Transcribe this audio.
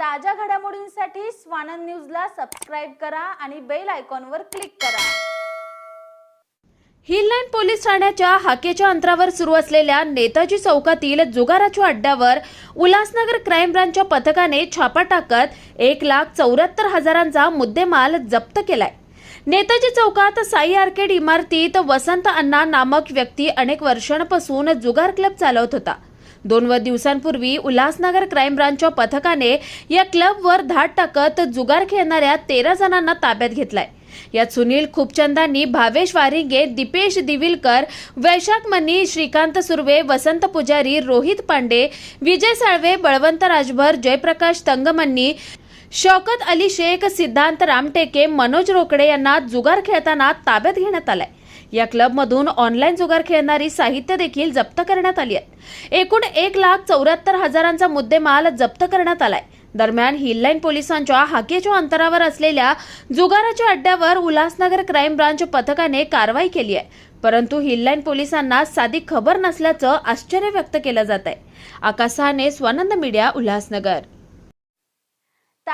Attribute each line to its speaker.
Speaker 1: ताज्या घडामोडींसाठी स्वानंद न्यूजला सबस्क्राईब करा आणि बेल आयकॉनवर क्लिक करा.
Speaker 2: हिललाईन पोलीस ठाण्याच्या हाकेच्या अंतरावर सुरू असलेल्या नेताजी चौकातील जुगाराच्या अड्ड्यावर उल्हासनगर क्राईम ब्रांचच्या पथकाने छापा टाकत एक लाख चौऱ्याहत्तर हजारांचा मुद्देमाल जप्त केलाय. नेताजी चौकात साई आर्केड इमारतीत वसंत अण्णा नामक व्यक्ती अनेक वर्षांपासून जुगार क्लब चालवत होता. दोन व दिवसांपूर्वी उल्हासनगर क्राईम ब्रांचच्या पथकाने या क्लबवर धाड टाकत जुगार खेळणाऱ्या तेरा जणांना ताब्यात घेतलाय. यात सुनील खुपचंदांनी भावेश वारिंगे दीपेश दिविलकर वैशाख मनी श्रीकांत सुर्वे वसंत पुजारी रोहित पांडे विजय साळवे बळवंत राजभर जयप्रकाश तंगमन्नी शौकत अली शेख सिद्धांत रामटेके मनोज रोकडे यांना जुगार खेळताना ताब्यात घेण्यात आलाय. या क्लबमधून ऑनलाईन जुगार खेळणारी साहित्य देखील जप्त करण्यात आली आहेत एकूण एक लाख चौऱ्याहत्तर हजारांचा मुद्देमाल जप्त करण्यात आलाय. दरम्यान हिललाईन पोलिसांच्या हाकेच्या अंतरावर असलेल्या जुगाराच्या अड्ड्यावर उल्हासनगर क्राईम ब्रांच पथकाने कारवाई केली आहे. परंतु हिललाईन पोलिसांना साधी खबर नसल्याचं आश्चर्य व्यक्त केलं जात आहे आकाशाने स्वानंद मीडिया उल्हासनगर.